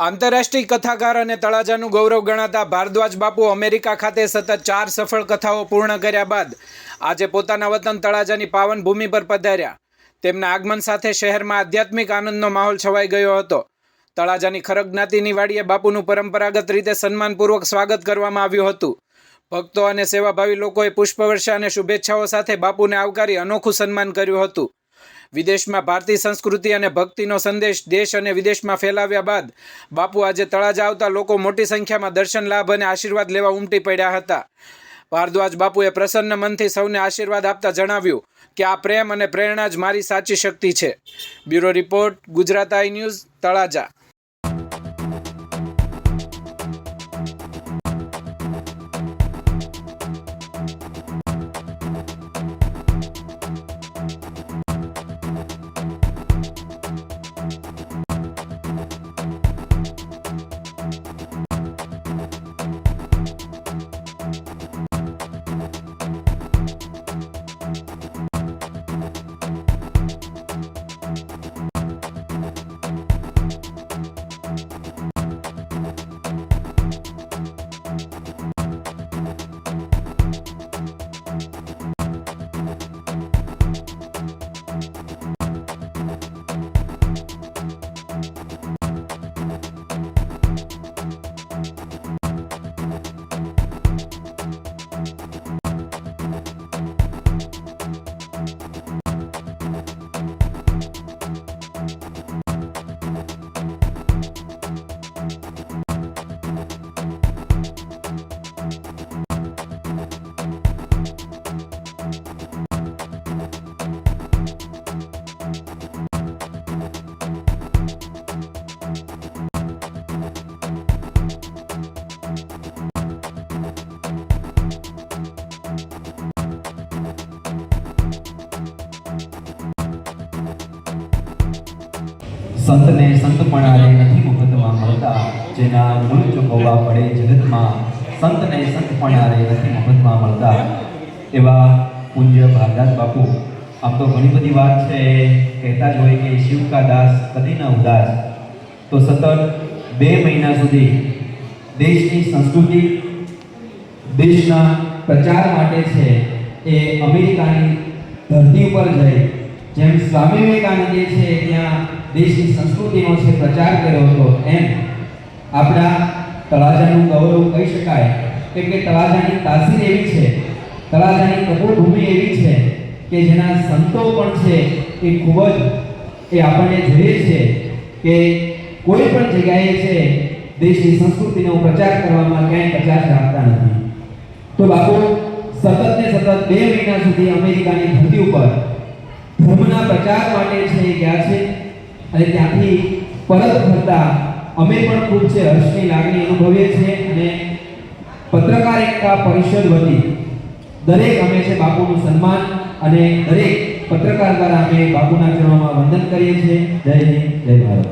આંતરરાષ્ટ્રીય કથાકાર અને તળાજાનું ગૌરવ ગણાતા ભારદ્વાજ બાપુ અમેરિકા ખાતે સતત ચાર સફળ કથાઓ પૂર્ણ કર્યા બાદ આજે પોતાના વતન તળાજાની પાવન ભૂમિ પર પધાર્યા. તેમના આગમન સાથે શહેરમાં આધ્યાત્મિક આનંદનો માહોલ છવાઈ ગયો હતો. તળાજાની ખરગ જ્ઞાતિની વાડીએ બાપુનું પરંપરાગત રીતે સન્માનપૂર્વક સ્વાગત કરવામાં આવ્યું હતું. ભક્તો અને સેવાભાવી લોકોએ પુષ્પવર્ષા અને શુભેચ્છાઓ સાથે બાપુને આવકારી અનોખું સન્માન કર્યું હતું. વિદેશમાં ભારતીય સંસ્કૃતિ અને ભક્તિનો સંદેશ દેશ અને વિદેશમાં ફેલાવ્યા બાદ બાપુ આજે તળાજા આવતા લોકો મોટી સંખ્યામાં દર્શન, લાભ અને આશીર્વાદ લેવા ઉમટી પડ્યા હતા. ભારદ્વાજ બાપુએ પ્રસન્ન મનથી સૌને આશીર્વાદ આપતા જણાવ્યું કે આ પ્રેમ અને પ્રેરણા જ મારી સાચી શક્તિ છે. Bureau report, Gujarat I news, Talaja. સંતને સંતપણાને નથી મુકતમાં મળતા, જેના મૂળ ચૂકવવા પડે જગતમાં, સંતને સંતપણારે નથી મફતમાં મળતા. એવા પૂજ્ય ભારદાસ બાપુ, આમ તો ઘણી બધી વાત છે, કહેતા જ હોય કે શિવ કા દાસ કદી ના ઉદાસ. તો સતત બે મહિના સુધી દેશની સંસ્કૃતિ, દેશના પ્રચાર માટે છે, એ અમેરિકાની ધરતી ઉપર જઈ. જેમ સ્વામી વિવેકાનંદે છે, ત્યાં દેશની સંસ્કૃતિનો છે પ્રચાર કર્યો હતો એમ. આપણા તળાજાનું ગૌરવ કહી શકાય કેમ કે તળાજાની તાસીર એવી છે, તળાજાની તપોભૂમિ એવી છે કે જેના સંતો પણ છે એ ખૂબ જ, એ આપણને જોઈએ છે કે કોઈ પણ જગ્યાએ છે દેશની સંસ્કૃતિનો પ્રચાર કરવામાં ક્યાંય પ્રચાર રાખતા નથી. તો બાપુ સતત ને સતત બે મહિના સુધી અમેરિકાની ધરતી ઉપર ધર્મના પ્રચાર માટે છે એ ગયા છે? અને ત્યાંથી પરત ફરતા અમે પણ ખૂબ છે હર્ષની લાગણી અનુભવીએ છીએ અને પત્રકાર એકતા પરિષદ વતી દરેક અમે છે બાપુનું સન્માન અને દરેક પત્રકાર દ્વારા અમે બાપુના ચરણોમાં વંદન કરીએ છીએ. જય હિન્દ, જય ભારત.